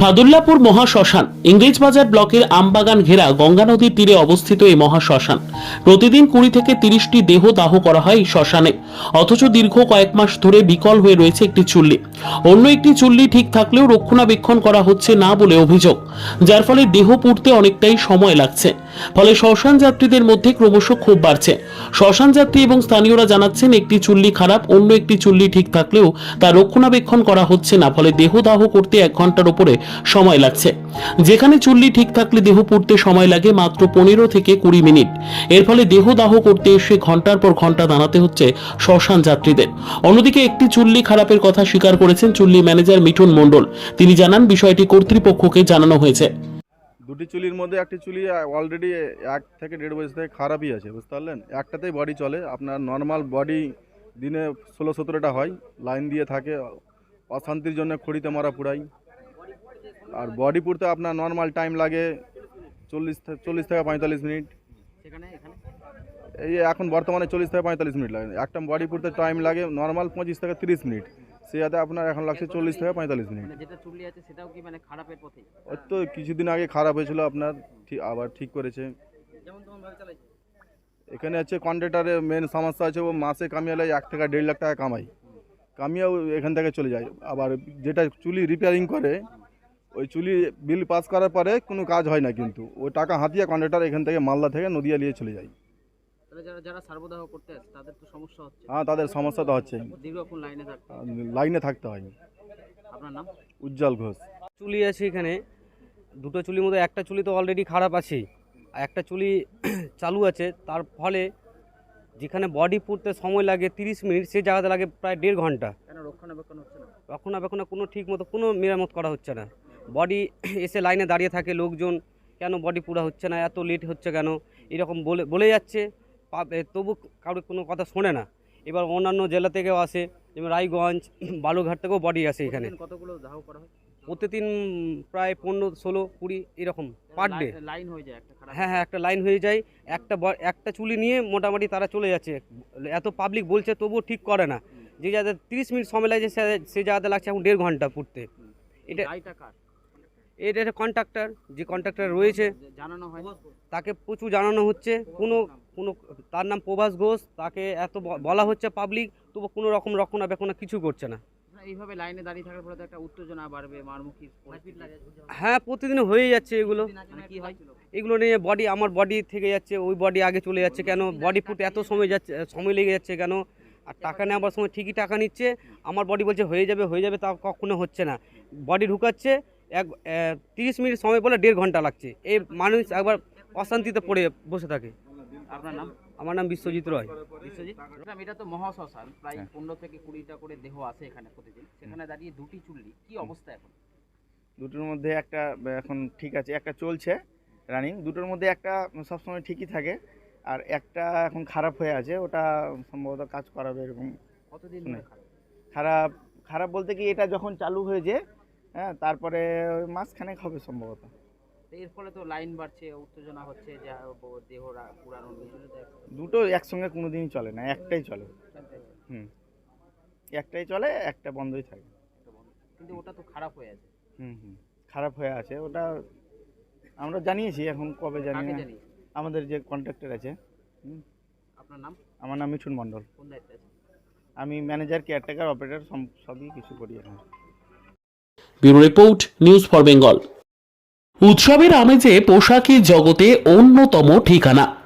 সাদুল্লাপুর মহাশ্মশান, ইংরেজবাজার ব্লকের আমবাগান ঘেরা গঙ্গা নদীর তীরে অবস্থিত এই মহাশ্মশান। প্রতিদিন কুড়ি থেকে তিরিশটি দেহ দাহ করা হয় এই শ্মশানে। অথচ দীর্ঘ কয়েক মাস ধরে বিকল হয়ে রয়েছে একটি চুল্লি। অন্য একটি চুল্লি ঠিক থাকলেও রক্ষণাবেক্ষণ করা হচ্ছে না বলে অভিযোগ, যার ফলে দেহ পুড়তে অনেকটাই সময় লাগছে। ফলে শ্মশান যাত্রীদের মধ্যে ক্রমশ ক্ষোভ বাড়ছে। শ্মশান যাত্রী এবং স্থানীয়রা জানাচ্ছেন, একটি চুল্লি খারাপ, অন্য একটি চুল্লি ঠিক থাকলেও তা রক্ষণাবেক্ষণ করা হচ্ছে না, ফলে দেহ দাহ করতে এক ঘণ্টার উপরে সময় লাগছে। যেখানে চুল্লি ঠিক থাকলে দেহ পুড়তে সময় লাগে মাত্র পনেরো থেকে কুড়ি মিনিট। এর ফলে দেহ দাহ করতে এসে ঘণ্টার পর ঘণ্টা দাঁড়াতে হচ্ছে শ্মশান যাত্রীদের। অন্যদিকে একটি চুল্লি খারাপের কথা স্বীকার করেছেন চুল্লি ম্যানেজার মিঠুন মণ্ডল। তিনি জানান, বিষয়টি কর্তৃপক্ষকে জানানো হয়েছে। দুটি চুলির মধ্যে একটি চুলি অলরেডি এক থেকে দেড় বছর থেকে খারাপই আছে বুঝতে পারলেন? একটাতেই বডি চলে আপনার নর্মাল বডি দিনে ষোলো সতেরোটা হয় লাইন দিয়ে থাকে অশান্তির জন্য খড়িতে মারা পুরাই আর বডি পুড়তে আপনার নর্মাল টাইম লাগে চল্লিশ চল্লিশ থেকে পঁয়তাল্লিশ মিনিট। সেখানে এই এখন বর্তমানে চল্লিশ থেকে পঁয়তাল্লিশ মিনিট লাগে। একটা বডি পুড়তে টাইম লাগে নর্মাল পঁচিশ থেকে তিরিশ মিনিট। সেটাতে আপনার এখন লাগছে চল্লিশ থেকে পঁয়তাল্লিশ মিনিট। মানে যেটা চুল্লি আছে সেটাও কি মানে খারাপের পথে? ওই তো কিছুদিন আগে খারাপ হয়েছিল আপনার ঠিক আবার ঠিক করেছে। যেমন তেমন ভাবে চালাইছে? এখানে হচ্ছে কন্ট্রাক্টারের মেন সমস্যা আছে ও মাসে কামিয়ে এক থেকে দেড় লাখ টাকা কামাই কামিয়েও এখান থেকে চলে যায়। আবার যেটা চুলি রিপেয়ারিং করে ওই চুলি বিল পাস করার পরে কোনো কাজ হয় না কিন্তু। ওই টাকা হাতিয়ে কন্ট্রাক্টার এখান থেকে মালদা থেকে নদিয়া নিয়ে চলে যায়। যারা যারা সর্বদাহ করতে আছে তাদের তো সমস্যা হচ্ছে। হ্যাঁ তাদের সমস্যা তো হচ্ছে দীর্ঘক্ষণ লাইনে থাকতে লাইনে থাকতে হয় আপনার নাম? উজ্জ্বল ঘোষ। চুলি আছে এখানে। দুটো চুলির মধ্যে একটা চুলি তো অলরেডি খারাপ আছেই। আর একটা চুলি চালু আছে। তার ফলে যেখানে বডি পুড়তে সময় লাগে তিরিশ মিনিট সেই জায়গাতে লাগে প্রায় দেড় ঘণ্টা। কেন রক্ষণাবেক্ষণ হচ্ছে না? রক্ষণাবেক্ষণে কোনো ঠিক মতো কোনো মেরামত করা হচ্ছে না। বডি এসে লাইনে দাঁড়িয়ে থাকে লোকজন কেন বডি পুরা হচ্ছে না এত লেট হচ্ছে কেন? এরকম বলে বলে যাচ্ছে। তবু কারোর কোনো কথা শোনে না। এবার অন্যান্য জেলা থেকেও আসে যেমন রায়গঞ্জ বালুঘাট থেকেও বডি আসে এখানে। কতগুলো দাহ করা হয়? প্রতিদিন প্রায় পনেরো ষোলো কুড়ি এরকম পার ডে লাইন হয়ে যায় একটা হ্যাঁ হ্যাঁ একটা লাইন হয়ে যায় একটা একটা চুলি নিয়ে মোটামুটি তারা চলে যাচ্ছে। এত পাবলিক বলছে তবুও ঠিক করে না। যে যাদের তিরিশ মিনিট সময় লাগছে সে- জায়গাতে লাগছে এখন দেড় ঘণ্টা পুড়তে। এটা এটা একটা কন্ট্রাক্টর যে কন্ট্রাক্টর রয়েছে জানানো হয় তাকে প্রচুর জানানো হচ্ছে। কোনো কোনো তার নাম প্রভাস ঘোষ তাকে এত বলা হচ্ছে পাবলিক তবু কোনো রকম রক্ষণাবেক্ষণ কিছু করছে না। এইভাবে লাইনে দাঁড়িয়ে থাকার ফলে তো একটা উত্তেজনা বাড়বে মারমুখী হ্যাঁ প্রতিদিন হয়ে যাচ্ছে এগুলো। মানে কি হয়? এগুলো নিয়ে বডি আমার বডি থেকে যাচ্ছে ওই বডি আগে চলে যাচ্ছে কেন? বডি ফুট এত সময় যাচ্ছে সময় লেগে যাচ্ছে কেন? আর টাকা নেওয়ার সময় ঠিকই টাকা নিচ্ছে আমার বডি বলছে হয়ে যাবে হয়ে যাবে তা কখনো হচ্ছে না। বডি ঢুকাচ্ছে এক তিরিশ মিনিট সময় বলে দেড় ঘণ্টা লাগছে। এই মানুষ একবার অশান্তিতে পড়ে বসে থাকে। আপনার নাম? আমার নাম বিশ্বজিৎ রয়। বিশ্বজিৎ? এটা তো মহাশ্মশান প্রায় পনেরো থেকে কুড়িটা করে দেহ আছে এখানে প্রতিদিন। সেখানে দাঁড়িয়ে দুটি চুল্লি কি অবস্থা এখন? দুটোর মধ্যে একটা এখন ঠিক আছে একটা চলছে রানিং। দুটোর মধ্যে একটা সবসময় ঠিকই থাকে আর একটা এখন খারাপ হয়ে আছে ওটা সম্ভবত কাজ করাবে এরকম। কতদিন। খারাপ? খারাপ বলতে কি এটা যখন চালু হয়েছে হ্যাঁ তারপরে মাসখানেক হবে সম্ভবত। তো এর ফলে তো লাইন বাড়ছে উত্তেজনা হচ্ছে যা দেহ পুরানো দুটো একসঙ্গে কোনো দিনই চলে না একটাই চলে। হুম। একটাই চলে একটা বন্ধই থাকে। কিন্তু ওটা তো খারাপ হয়ে আছে। হুম হুম। খারাপ হয়ে আছে ওটা আমরা জানিয়েছি এখন কবে জানি না। আমাদের যে কন্ট্রাক্টর আছে। হুম, আপনার নাম? আমার নাম মিঠুন মণ্ডল। কোন দায়িত্বে আছে আমি ম্যানেজার কেয়ারটেকার অপারেটর সবই কিছু করি এখন। Bureau report news for Bengal. উৎসবের আমেজে পোশাকি জগতে অন্যতম ঠিকানা।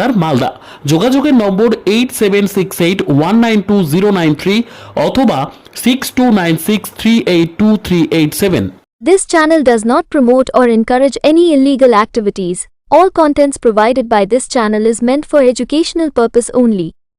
বাজার মালদা যোগাযোগের নম্বর eight seven six eight one nine two zero nine three অথবা six two nine six three eight two three eight seven This channel does not promote or encourage any illegal activities. All contents provided by this channel is meant for educational purpose only.